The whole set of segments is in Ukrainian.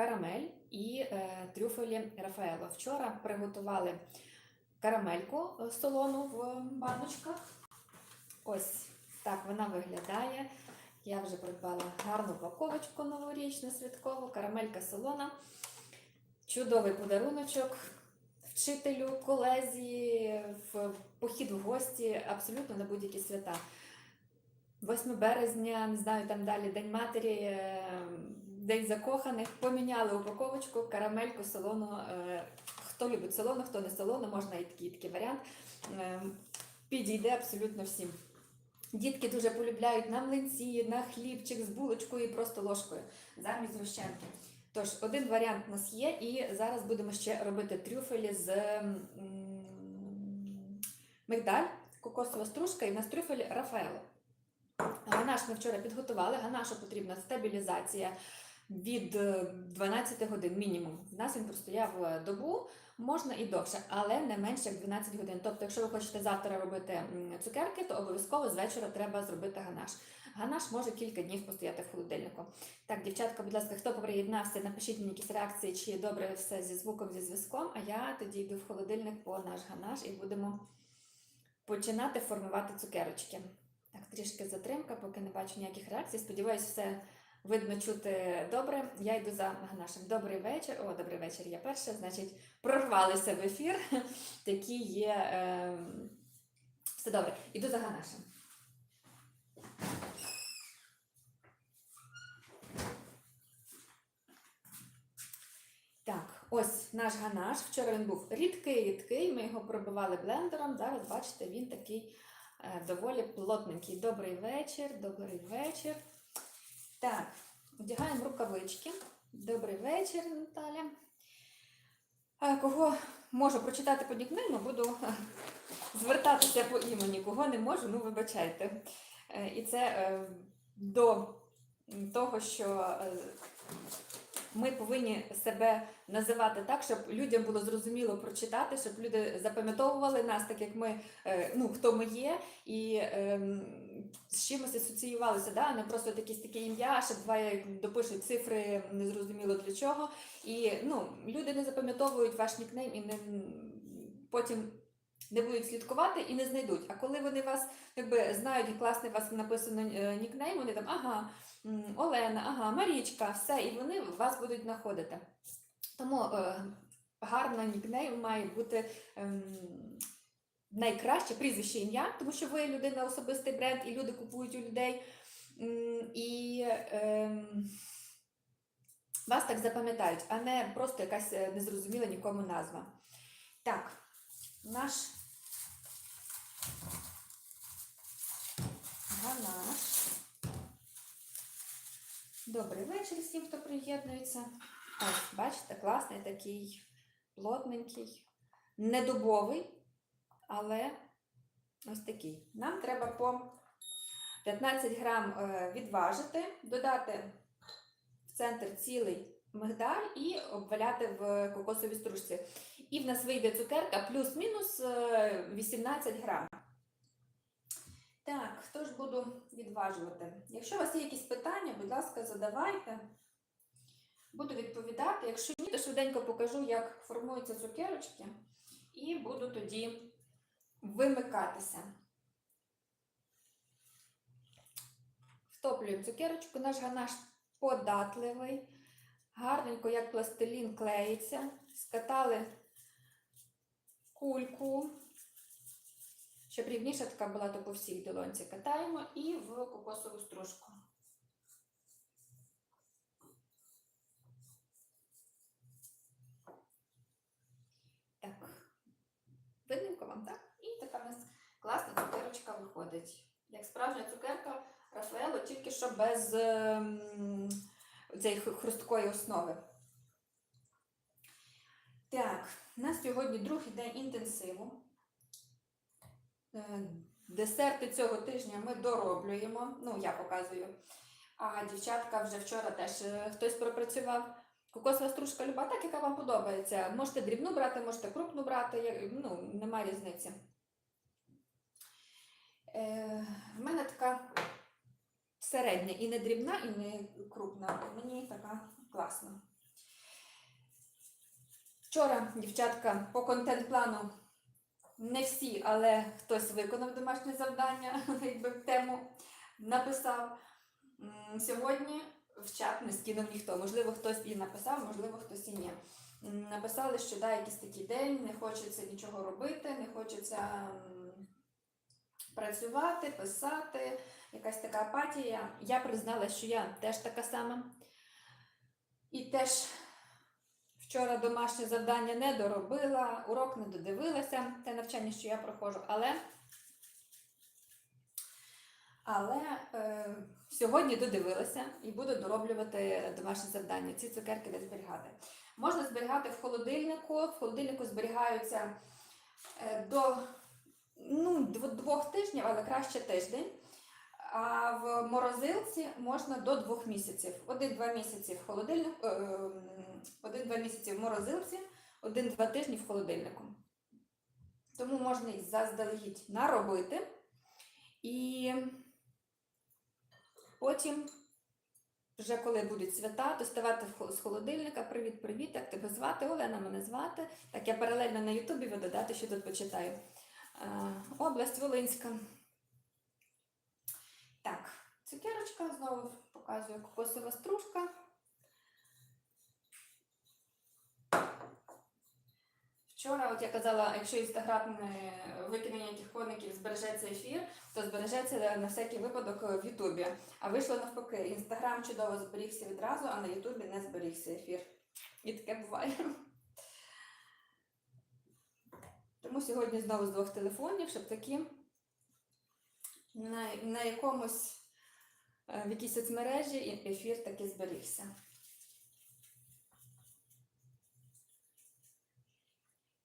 карамель і е, трюфелі Рафаело. Вчора приготували карамельку е, солону в баночках. Ось так вона виглядає. Я вже придбала гарну упаковочку новорічну святкову, карамелька солона. Чудовий подаруночок вчителю, колезі, в похід в гості, абсолютно на будь-які свята. 8 березня, не знаю, там далі День матері, е, День закоханих. Поміняли упаковочку, карамельку, солону. Е, Хто любить солону, хто не солону, можна і такий, такий варіант. Е, Підійде абсолютно всім. Дітки дуже полюбляють на млинці, на хлібчик з булочкою і просто ложкою замість згущенки. Тож, один варіант у нас є, і зараз будемо ще робити трюфелі з мигдаль, кокосова стружка і в нас трюфель Рафаело. Ганаш ми вчора підготували. Ганашу потрібна стабілізація від е, 12 годин мінімум. В нас він простояв е, добу, можна і довше, але не менше як 12 годин. Тобто, якщо ви хочете завтра робити цукерки, то обов'язково з вечора треба зробити ганаш. Ганаш може кілька днів постояти в холодильнику. Так, дівчатка, будь ласка, хто приєднався, напишіть мені якісь реакції, чи добре все зі звуком, зі зв'язком, а я тоді йду в холодильник по наш ганаш і будемо починати формувати цукерочки. Так, трішки затримка, поки не бачу ніяких реакцій. Сподіваюсь, все видно чути добре. Я йду за ганашем. Добрий вечір. О, добрий вечір. Я перша. Значить, прорвалися в ефір. Такі є. Е... Все добре. Іду за ганашем. Так, ось наш ганаш. Вчора він був рідкий-рідкий. Ми його пробивали блендером. Зараз, бачите, він такий е, доволі плотненький. Добрий вечір, добрий вечір. Так, одягаємо рукавички. Добрий вечір, Наталя. Кого можу прочитати по нікнейму, буду звертатися по імені. Кого не можу, ну вибачайте. Е, І це е, до того, що е, ми повинні себе називати так, щоб людям було зрозуміло прочитати, щоб люди запам'ятовували нас, так як ми, е, ну, хто ми є, і ем, з чимось асоціювалися, да? не просто якесь таке ім'я, щоб два допишуть цифри незрозуміло для чого. І ну, люди не запам'ятовують ваш нікнейм і не, потім не будуть слідкувати і не знайдуть. А коли вони вас якби, знають, і класний вас написано е, нікнейм, вони там, ага, Олена, ага, Марічка, все, і вони вас будуть знаходити. Тому е, гарно нікнейм має бути ем, найкраще прізвище ім'я, тому що ви людина, особистий бренд, і люди купують у людей. І ем, вас так запам'ятають, а не просто якась е, незрозуміла нікому назва. Так, наш ганаш. Добрий вечір всім, хто приєднується. Ось, бачите, класний такий, плотненький, не дубовий, але ось такий. Нам треба по 15 грам е, відважити, додати в центр цілий мигдаль і обваляти в кокосовій стружці. І в нас вийде цукерка плюс-мінус е, 18 грам. Так, хто ж буду відважувати? Якщо у вас є якісь питання, будь ласка, задавайте. Буду відповідати. Якщо ні, то швиденько покажу, як формуються цукерочки, і буду тоді вимикатися. Втоплюємо цукерочку, наш ганаш податливий, гарненько, як пластилін, клеїться. Скатали кульку, щоб рівніша така була, то по всій долонці катаємо і в кокосову стружку. Так, видненько вам, так? І така в нас класна цукерочка виходить. Як справжня цукерка Рафаело, тільки що без ем, цієї хрусткої основи. Так, у нас сьогодні другий день інтенсиву. Е, Десерти цього тижня ми дороблюємо. Ну, я показую. А дівчатка вже вчора теж е, хтось пропрацював. Кокосова стружка люба, так, яка вам подобається. Можете дрібну брати, можете крупну брати, ну, нема різниці. Е, в мене така середня і не дрібна, і не крупна. Мені така класна. Вчора дівчатка по контент-плану не всі, але хтось виконав домашнє завдання, якби тему написав. Сьогодні в чат не скинув ніхто. Можливо, хтось і написав, можливо, хтось і ні. Написали, що да, якийсь такий день, не хочеться нічого робити, не хочеться працювати, писати, якась така апатія. Я призналася, що я теж така сама. І теж вчора домашнє завдання не доробила, урок не додивилася, те навчання, що я проходжу, але, але е, сьогодні додивилася і буду дороблювати домашнє завдання. Ці цукерки де зберігати. Можна зберігати в холодильнику. В холодильнику зберігаються е, до ну, двох тижнів, але краще тиждень. Морозилці можна до двох місяців. Один-два місяці в холодильнику, е, ем, один-два місяці в морозилці, один-два тижні в холодильнику. Тому можна їх заздалегідь наробити. І потім, вже коли будуть свята, доставати з холодильника. Привіт, привіт, як тебе звати? Олена мене звати. Так я паралельно на Ютубі буду додати, що тут почитаю. Е, Область Волинська. Так, цукерочка, знову показую кокосова стружка. Вчора, от я казала, якщо інстаграм не викине коників, збережеться ефір, то збережеться на всякий випадок в Ютубі. А вийшло навпаки, інстаграм чудово зберігся відразу, а на Ютубі не зберігся ефір. І таке буває. Тому сьогодні знову з двох телефонів, щоб такі на, на якомусь в якійсь соцмережі і ефір таки зберігся.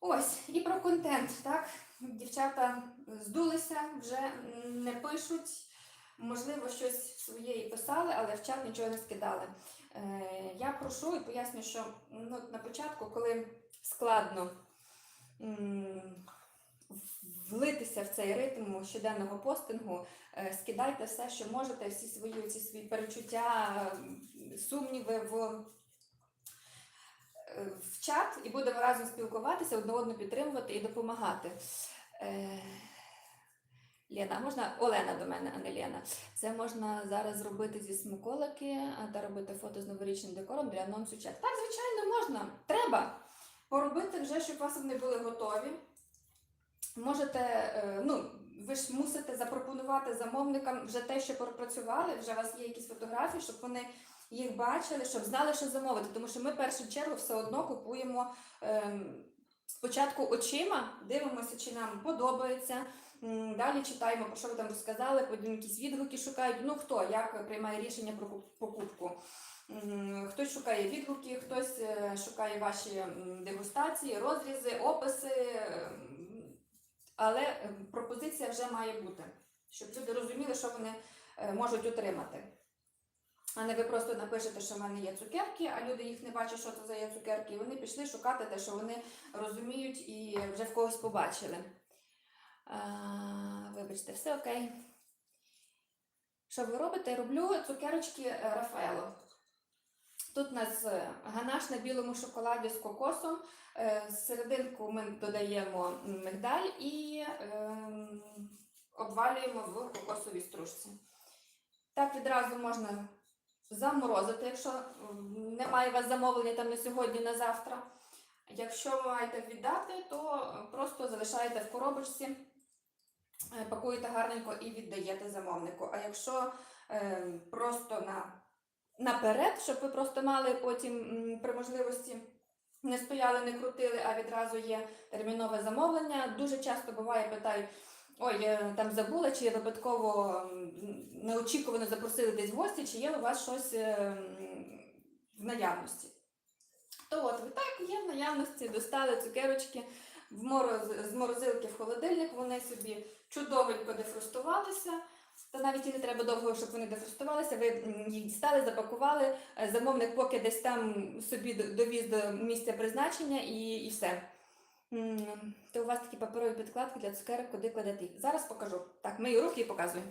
Ось, і про контент, так? Дівчата здулися, вже не пишуть, можливо, щось своє і писали, але в чат нічого не скидали. Е, я прошу і поясню, що ну, на початку, коли складно влитися в цей ритм щоденного постингу, е, скидайте все, що можете, всі свої ці свої перечуття, сумніви в, е, в чат, і будемо разом спілкуватися, одне одну підтримувати і допомагати. Е, Лена, можна Олена до мене, а не Лена. Це можна зараз зробити зі смаколики та робити фото з новорічним декором для анонсу чат. Так, звичайно, можна. Треба поробити вже, щоб вас вони були готові. Можете, е, ну, ви ж мусите запропонувати замовникам вже те, що пропрацювали, вже у вас є якісь фотографії, щоб вони їх бачили, щоб знали, що замовити. Тому що ми в першу чергу все одно купуємо ем, спочатку очима, дивимося, чи нам подобається. Далі читаємо, про що ви там розказали, потім якісь відгуки шукають. Ну хто як приймає рішення про покупку. Хтось шукає відгуки, хтось е, шукає ваші дегустації, розрізи, описи. Але е, пропозиція вже має бути, щоб люди розуміли, що вони е, можуть отримати. А не ви просто напишете, що в мене є цукерки, а люди їх не бачать, що це за є цукерки, і вони пішли шукати те, що вони розуміють і вже в когось побачили. А, вибачте, все окей. Що ви робите? Роблю цукерочки е, Рафаело. Тут у нас е, ганаш на білому шоколаді з кокосом. Е, Серединку ми додаємо мигдаль і ем, обвалюємо в кокосовій стружці. Так відразу можна заморозити, якщо немає у вас замовлення там на сьогодні, на завтра. Якщо ви маєте віддати, то просто залишаєте в коробочці, е, пакуєте гарненько і віддаєте замовнику. А якщо е, просто на, наперед, щоб ви просто мали потім при можливості не стояли, не крутили, а відразу є термінове замовлення. Дуже часто буває, питають. Ой, я там забула, чи випадково неочікувано запросили десь в гості, чи є у вас щось е, в наявності. То от ви так є в наявності, достали цукерочки в мороз, з морозилки в холодильник, вони собі чудовенько дефростувалися. Та навіть і не треба довго, щоб вони дефростувалися. Ви їх дістали, запакували, е, замовник поки десь там собі довіз до місця призначення і, і все. То у вас такі паперові підкладки для цукерок, куди кладете. Зараз покажу. Так, мої руки і показую.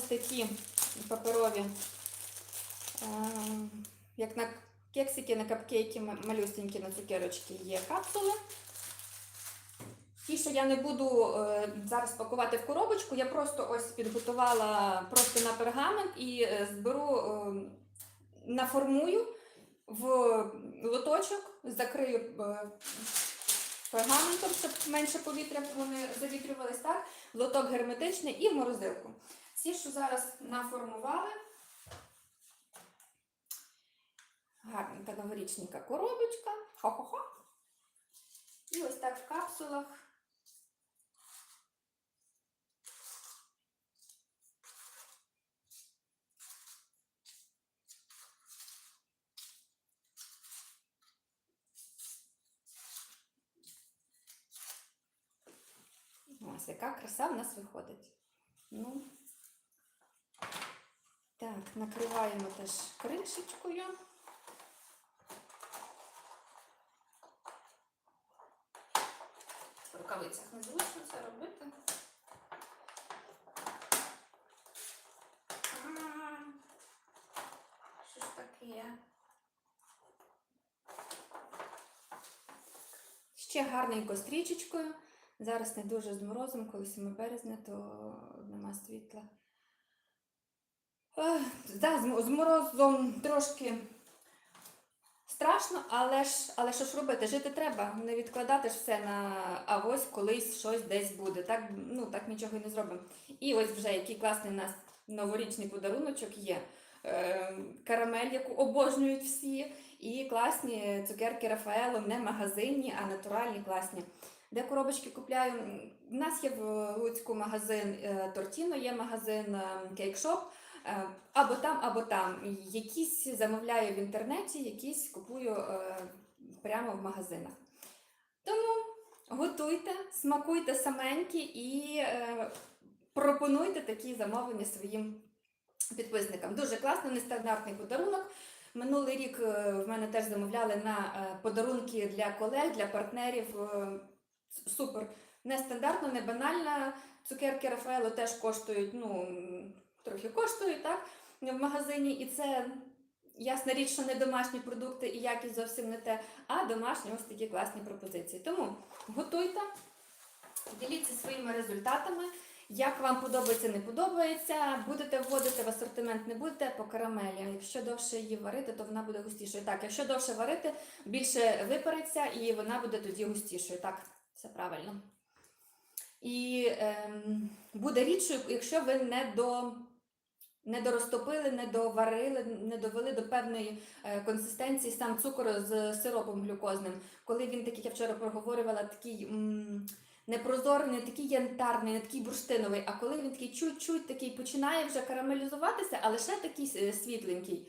Такі паперові, е, як на кексики, на капкейки, малюсенькі на цукерочки є капсули. Ті, що я не буду е, зараз пакувати в коробочку, я просто ось підготувала просто на пергамент і е, зберу, наформую в лоточок, закрию пергаментом, щоб менше повітря вони завітрювались, так? Лоток герметичний і в морозилку. Ці, що зараз наформували. Гарненька новорічненька коробочка. Хо-хо-хо. І ось так в капсулах. Ось яка краса в нас виходить. Ну, так, накриваємо теж кришечкою. В рукавицях незручно це робити. Що ж таке? Ще гарненько стрічечкою. Зараз не дуже з морозом, коли 7 березня, то нема світла. Да, з морозом трошки страшно, але ж, але що ж робити? Жити треба, не відкладати ж все на авось, колись щось десь буде. Так, ну, так нічого і не зробимо. І ось вже який класний у нас новорічний подаруночок є. Е, карамель, яку обожнюють всі, і класні цукерки Рафаело, не магазинні, а натуральні, класні. Де коробочки купляю? У нас є в Луцьку магазин е, Тортіно, є магазин е, Кейкшоп. Е, Або там, або там. Якісь замовляю в інтернеті, якісь купую е, прямо в магазинах. Тому готуйте, смакуйте саменькі і е, пропонуйте такі замовлення своїм підписникам. Дуже класно, нестандартний подарунок. Минулий рік в мене теж замовляли на подарунки для колег, для партнерів. Супер. Нестандартно, не банально. Цукерки Рафаело теж коштують, ну, трохи коштують, так, в магазині. І це ясна річ, що не домашні продукти і якість зовсім не те, а домашні ось такі класні пропозиції. Тому готуйте, діліться своїми результатами. Як вам подобається, не подобається, будете вводити в асортимент, не будете по карамелі. Якщо довше її варити, то вона буде густішою. Так, якщо довше варити, більше випариться і вона буде тоді густішою. Так, все правильно. І ем, буде рідшою, якщо ви не до. Не дорозтопили, не доварили, не довели до певної е, консистенції сам цукор з сиропом глюкозним. Коли він такий, я вчора проговорювала, такий непрозорий, не такий янтарний, не такий бурштиновий, а коли він такий чуть-чуть такий починає вже карамелізуватися, але ще такий е, світленький.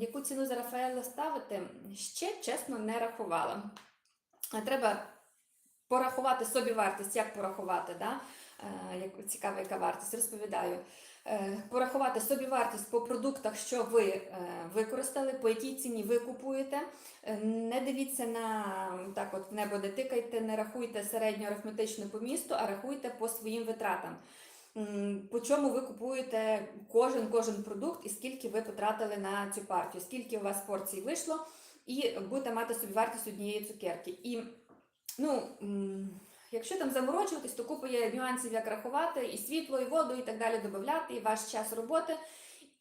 Яку ціну за Рафаело ставити, ще чесно не рахувала. Треба порахувати собі вартість, як порахувати, да? е, цікава, яка вартість, розповідаю. Е, порахувати собі вартість по продуктах, що ви е, використали, по якій ціні ви купуєте. Е, Не дивіться на так, от небо не тикайте, не рахуйте середньо арифметично по місту, а рахуйте по своїм витратам. По чому ви купуєте кожен кожен продукт і скільки ви потратили на цю партію, скільки у вас порцій вийшло, і будете мати собі вартість однієї цукерки. І ну, якщо там заморочуватись, то купа є нюансів, як рахувати, і світло, і воду, і так далі додати, і ваш час роботи.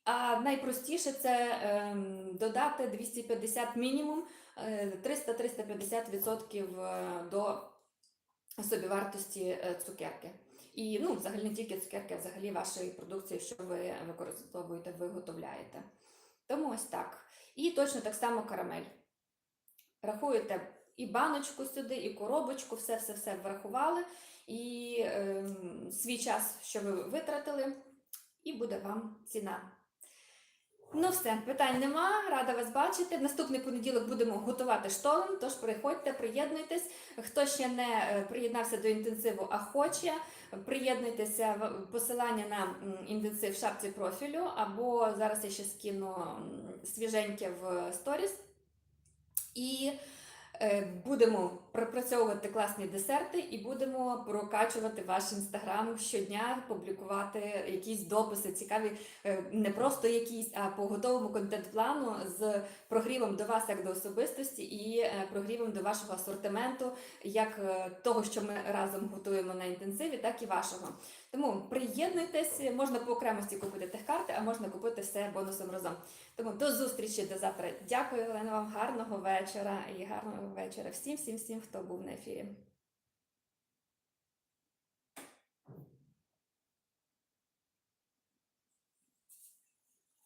А найпростіше це ем, додати 250 мінімум, е, 300-350% е, до собівартості е, цукерки. І ну, взагалі не тільки цукерки, а взагалі вашої продукції, що ви використовуєте, виготовляєте. Тому ось так. І точно так само карамель. Рахуєте і баночку сюди, і коробочку, все-все-все врахували, і ем, свій час, що ви витратили, і буде вам ціна. Ну все, питань нема, рада вас бачити. В наступний понеділок будемо готувати штолен, тож приходьте, приєднуйтесь. Хто ще не е, приєднався до інтенсиву, а хоче, приєднуйтеся посилання на інтенсив в шапці профілю, або зараз я ще скину свіженьке в сторіс. І Е, Будемо пропрацьовувати класні десерти і будемо прокачувати ваш інстаграм щодня, публікувати якісь дописи цікаві, е, не просто якісь, а по готовому контент-плану з прогрівом до вас як до особистості і е, прогрівом до вашого асортименту, як е, того, що ми разом готуємо на інтенсиві, так і вашого. Тому приєднуйтесь, можна по окремості купити техкарти, а можна купити все бонусом разом. Тому до зустрічі до завтра. Дякую, Олена, вам гарного вечора і гарного вечора всім, всім, всім, хто був на ефірі.